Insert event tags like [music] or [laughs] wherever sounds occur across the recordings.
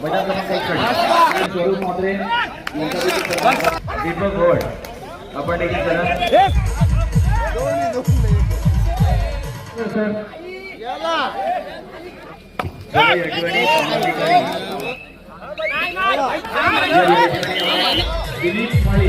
अच्छा क्रमांक घेऊन स्वरूप दीपक गोड आपण देखील दिलीप माळी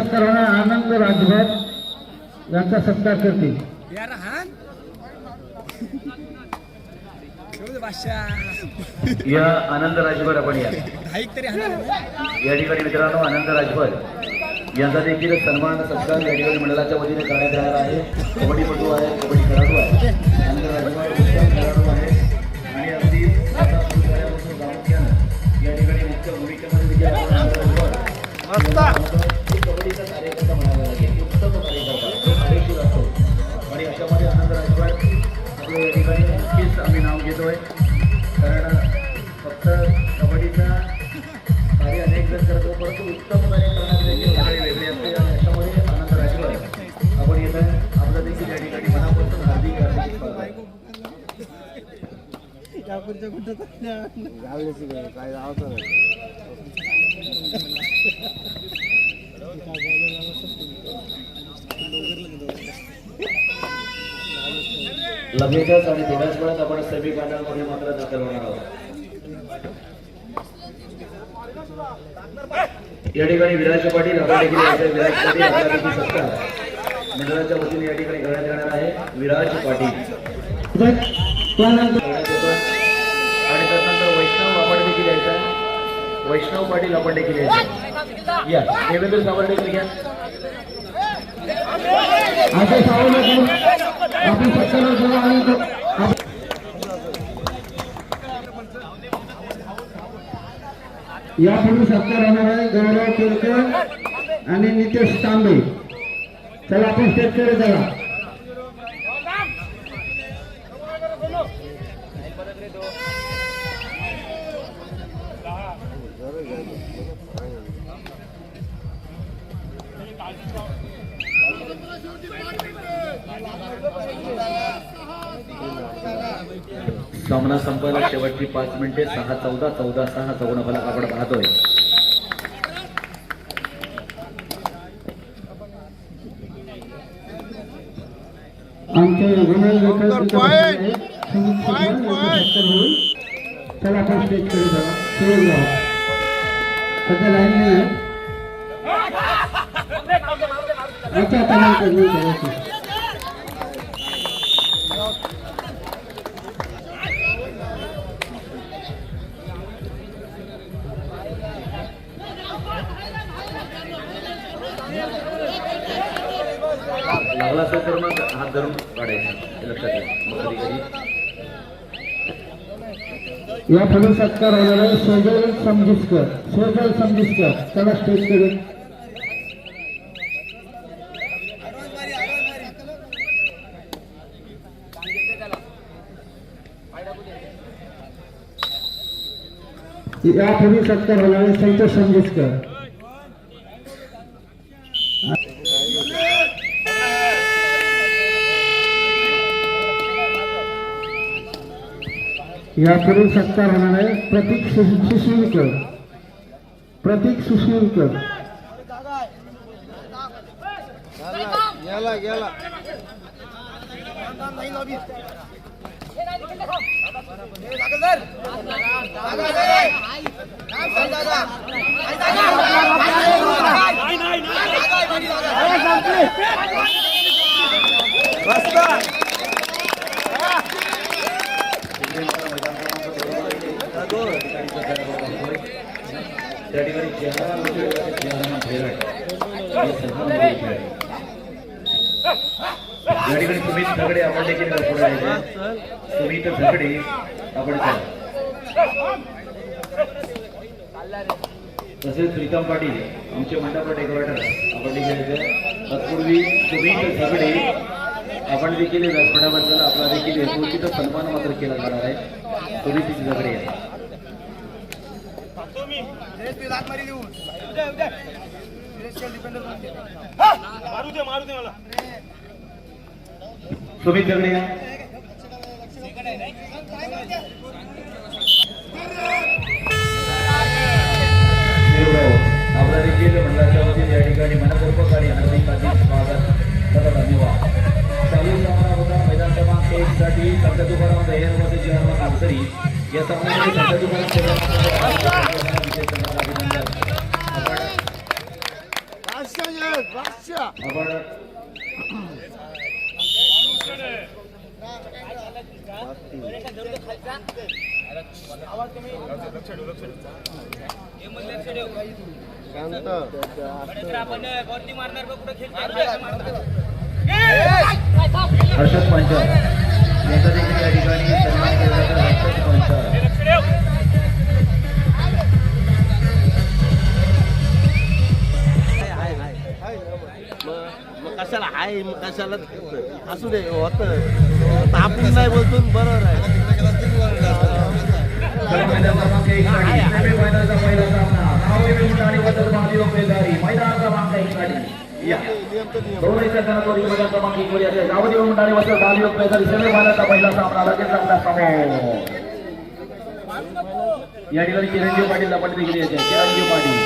सत्काराने आनंद राजभर यांचा सत्कार करतील. या आनंद राजभर आपण या. ठिकाणी मित्रांनो आनंद राजभर यांचा देखील सन्मान सत्कार या ठिकाणी मंडळाच्या वतीने करण्यात येणार आहे. कबड्डीपटू आहे कबड्डी खेळाडू आहे. आनंद राजभर खेळाडू आहे. आणि अगदी या ठिकाणी मुख्य भूमिकेमध्ये विजय कबड्डीचा कार्यकर्ता म्हणावा लागेल उत्तम कार्यकर्ता तो कार्यशील असतो. आणि अशामध्ये आनंद राजभर आपलं या ठिकाणी नक्कीच आम्ही नाव घेतोय. कारण फक्त कबड्डीचा कार्य अनेक जण करतो परंतु उत्तम कार्य देखील सगळे वेगळे असते आणि अशामध्ये आनंद राजभर आपण येत आहे आपलं देखील या ठिकाणी मनापासून हार्दिक हार्दिक स्वागत आहे. लगेचच आणि थोड्याच वेळात आपण सेमी मध्ये मात्र दाखल होणार आहोत. या ठिकाणी विराज पाटील विराज पाटील आपला मंडळाच्या वतीने या ठिकाणी करण्यात येणार आहे विराज पाटील. आणि त्यानंतर वैष्णव आपण देखील यायचा वैष्णव पाटील आपण देखील यायचा या. देवेंद्र सावंत देखील घ्या यापुढे सावध करून सत्कार होणार आहे गौरव केळकर आणि नितेश तांबे. चला आपण स्टेजकडे चला. सामना संपायला शेवटची पाच मिनिटे. सहा चौदा चौदा सहा चौदा. फलक आपण पाहतोय. चला आपण स्टेजकडे जाऊ. सुरू जाऊ. सध्या लाईन नाही आहे. [laughs] अच्छा चांगला असेल तर मग हात धरून काढायचा. हे लक्षात घ्या कधी कधी. या पुढे सत्कार होणार आहे सोजल समजिस्कर सोजल समजिस्कर चला स्टेजकडे यापूर्वी सत्कार होणार आहे संतोष संगीतकर. यापुढील सत्कार होणार आहे प्रतीक सुशिलकर प्रतीक सुशिलकर गेला त्या ठिकाणी चेहरा चेहरा फेरट या ठिकाणी सुमित झगडे आपण देखील पुढे आहे सुमित झगडे आपण तसेच प्रीतम पाटील आमचे मंडप डेकोरेटर आपण देखील तत्पूर्वी सुमित झगडे आपण देखील व्यासपीठाबद्दल आपला देखील सन्मान मात्र केला जाणार आहे. सुमित झगडे. आहे सुमित देखील मंडळाच्या वतीने या ठिकाणी मनपूर्वक आणि हार्दिक हार्दिक स्वागत. तथा धन्यवाद. चालू सामना होता मैदान क्रमांक एक साठी संत तुकाराम जिल्हा नागसरी या सामन्यामध्ये संत तुकाराम आपण हर्षद पंचाल. यांचा देखील या ठिकाणी सन्मान केला जातो. कशाला हाय कशाला असू दे होत. आपण नाही बोलतो बरोबर आहे. या येते ठिकाणी चिरंजीव पाटील आपण देखील चिरंजीव पाटील.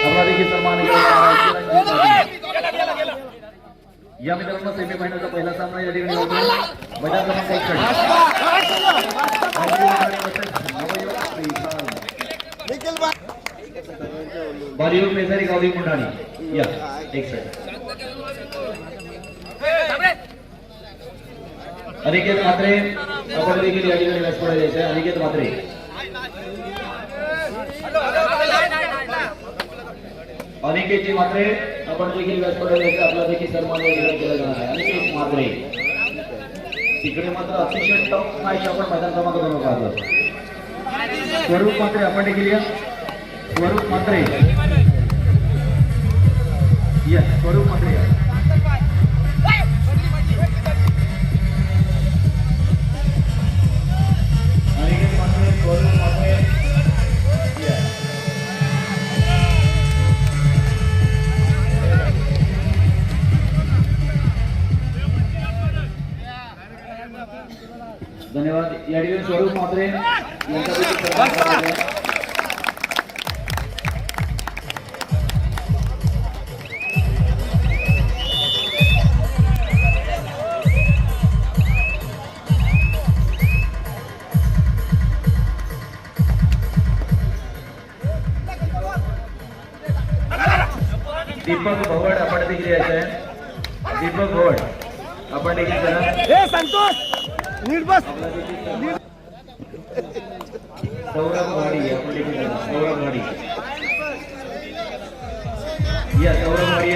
आपला देखील सन्मान केला जाणार आहे, चिरंजीव पाटील या मित्रांनो सेमी फायनलचा पहिला सामना या ठिकाणी होतो मैदान क्रमांक एक साठी बॉलिवूड मेजारी गावडी मुंडाणी. या एक सेकंड अनिकेत मात्रे आपण देखील या ठिकाणी व्यासपीठाला यायचं आहे. अनिकेत मात्रे अनिकेतची मात्रे आपण देखील व्यासपीठाला यायचं आपला देखील सन्मान विरोध केला जाणार आहे. अनिकेत मात्रे तिकडे मात्र अतिशय टफ मॅच आपण मैदान क्रमांक दोन पाहतो स्वरूप मात्रे आपण देखील या. स्वरूप मात्रे या स्वरूप मात्रे धन्यवाद. या ठिकाणी स्वरूप मात्रे यांचा दीपक भवड आपण देखील यायचं आहे. दीपक भवड आपण देखील संतोष! नीट बस. सौरभ वाडी आपण देखील करा सौरभ वाडी या सौरभ वाडी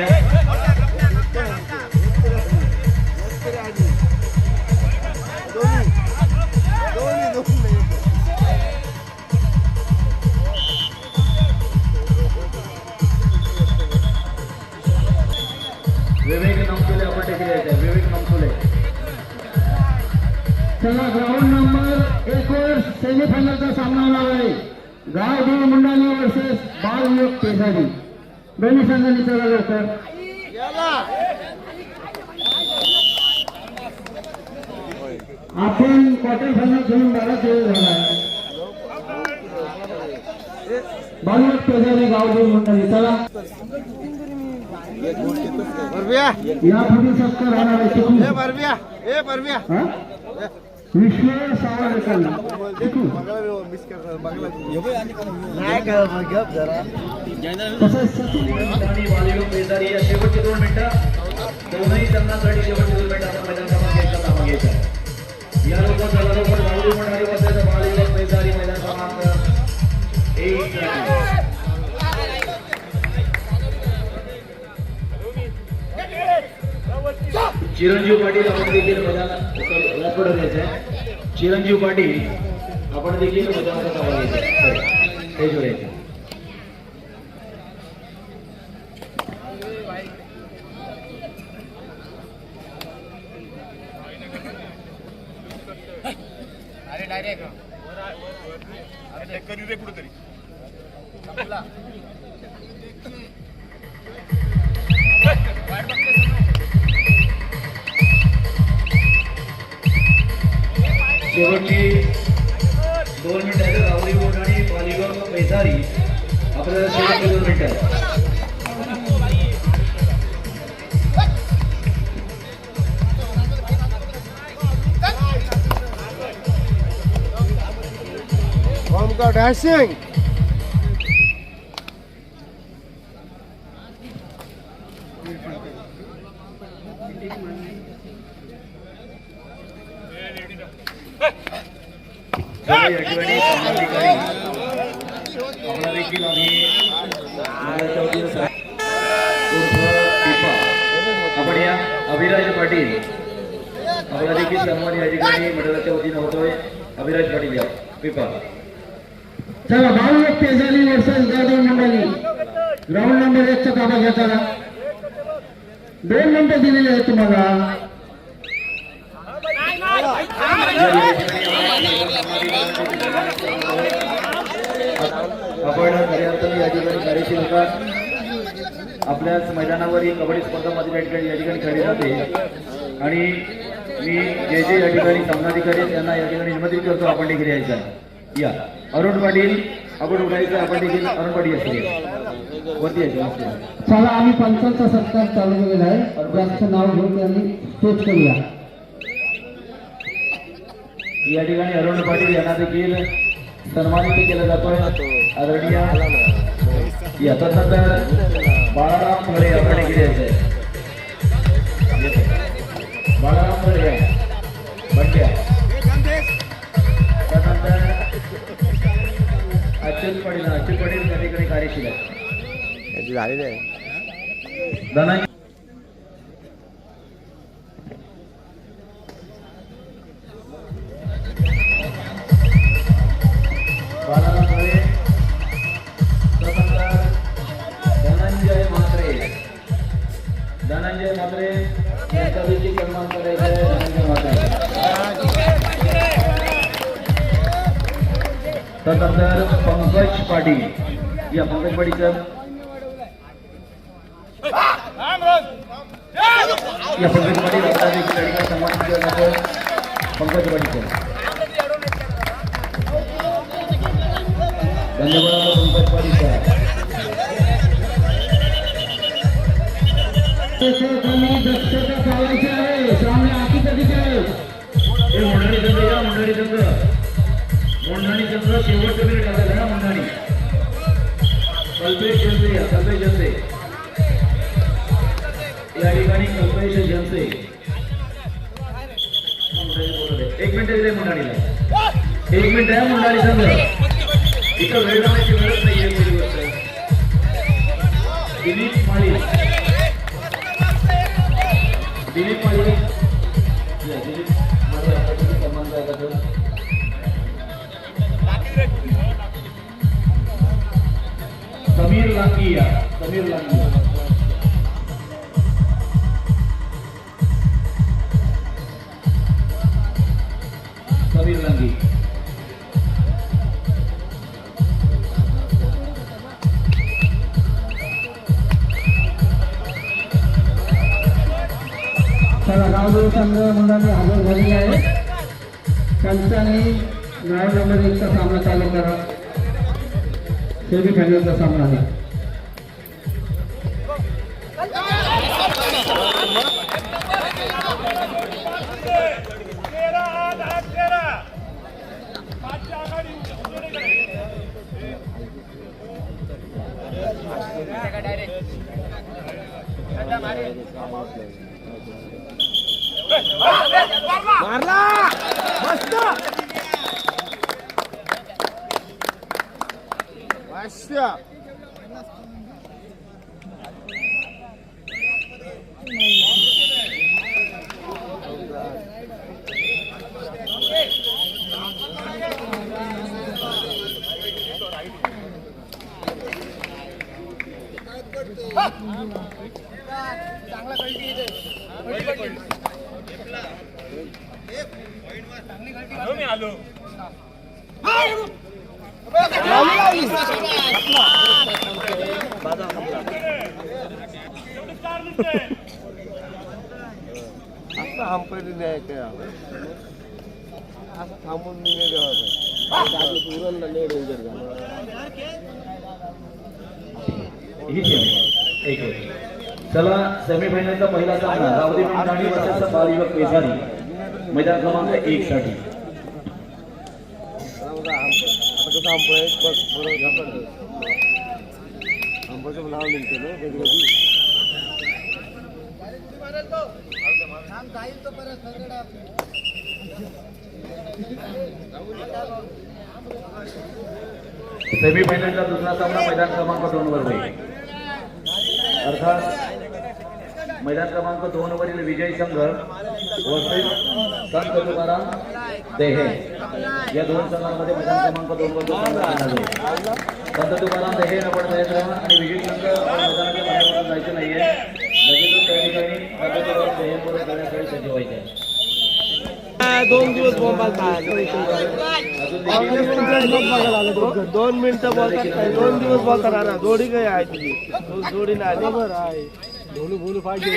चला ग्राउंड नंबर एक वर सेमीफायनलचा सामना होणार आहे. गाव देव मुंडाणी वर्सेस बालयोग पेसाडी दोन्ही संघांनी चला लवकर. आपण क्वार्टर फायनल खेळून बराच वेळ झाला. बालवट पेजारी गावदेव मंडळी चला. बरब्या यापुढे सत्कार होणार आहे ए शिकू बरब्या ए बरब्या हा? विश्व सावरकरांना शिकू नाही का गप जरा तसंच सचिन आणि वालिओ पेदारी या शेवटचे दोन मिनिटं दोनही संघांसाठी शेवटचे दोन मिनिटं आपण मैदान क्रमांक एकला धावा घ्यायचा या लोक चला लवकर गावडी मंडळी बसायचं वालिओ पेदारी मैदान क्रमांक एक साठी. चिरंजीव पाटील आपण देखील मैदानात पुढे घ्यायचं चिरंजीव पाटील आपण देखील धावा घ्यायचा स्टेजवर यायचं शेवटची दोन आहे राहुली बोट आणि बालिगाव पेसारी आपल्याला शेवटचे दोन मिनिट. आहे डॅशिंग सर्व या ठिकाणी सामाजिकारी आपला देखील आम्ही मंडळाच्या वतीनं सा- उर्फ पिपा. आपण या अभिराज पाटील. आपला देखील सन्मान या ठिकाणी मंडळाच्या वतीनं होतोय. अभिराज पाटील या. पिपा चला बालवट पेजारी वर्सेस गावदेव मंडळी. ग्राउंड नंबर एकचा ताबा घ्या चला. दोन नंबर दिलेले आहेत तुम्हाला. आपण खऱ्या या ठिकाणी कार्यशील होतात. आपल्याच मैदानावर ही कबड्डी स्पर्धा मध्ये या ठिकाणी या ठिकाणी खेळली जाते. आणि मी जे जे या ठिकाणी सामनाधिकारी त्यांना या ठिकाणी निमंत्रित करतो आपण देखील यायचं. या. अरुण पाटील आपण उठायचं आपण देखील अरुण पाटील असतील वरती यायचं. चला आम्ही पंचांचा सत्कार चालू केलेला आहे. जास्त नाव घेऊन त्यांनी स्टेज करूया. या ठिकाणी अरुण पाटील यांना देखील सन्मानित केलं जातोय. आदरणीय या तदनंतर बाळाराम खरे आपण देखील यायचंय. बाळाराम या. बंड्या. त्यानंतर अच्युत पाटील अच्युत पाटील त्या ठिकाणी कार्यशील आहे याची झालेली आहे पाटील या पंकज पाटीलचं या पंकज पाटील आपला सन्मानित केलं जातं पंकज पाटील धन्यवाद पंकज पाटील मंडळी संघ मंडळी मंडळी शेवटचं ना मंडळी. कल्पेश जनते या कल्पेश जनते या ठिकाणी कल्पेश जनते एक मिनिट दिले मंडळीला एक मिनिट आहे मंडळी संघ. इथं वेळ लावायची गरज नाहीये गोष्ट दिलीप माळी. दिलीप माळी. दिलीप समीर लांगी या. समीर लांगी समीर लांगी चला गावदेव संघ हजर झालेले आहे पंचाने नऊ नंबर एकचा सामना चालू करा. सेमी फायनलचा सामना आहे मारला! मस्त! मस्त आता हमपरी नाही काय असं थांबून एक एक. चला सेमीफायनलचा पहिला सामना. रावदी आणि वर्सेस बालयुवक पेशारी मैदान क्रमांक एक साठी. आंबा बघ बरोबर आंबाचं नाव निघतं ना कधी कधी सेमीफायनलचा दुसरा सामना मैदान क्रमांक दोन वर होईल. अर्थात मैदान क्रमांक दोन वरील विजयी संघ वसई संत तुकाराम देहे. या दोन संघांमध्ये मैदान क्रमांक दोन वर जो संत तुकाराम देहे आपण तयार आणि विजयी संघ मैदानाच्या बाहेरून जायचं नाहीये. लगेचच त्या ठिकाणी संत तुकाराम देहे बरोबर करण्यासाठी सज्ज व्हायचे आहे. दोन दिवस अजून दोन मिनिटं बोलतात काय दोन दिवस बोलतात ना जोडी काय आहे तुझी तू जोडी नाही बरोबर आहे बोलू बोलू पाहिजे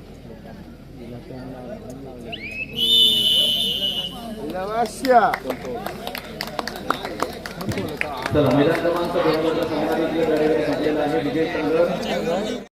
चला मैदान क्रमांक दोन वरचा सामना देखील या वेळेला संपलेला आहे विजय संघ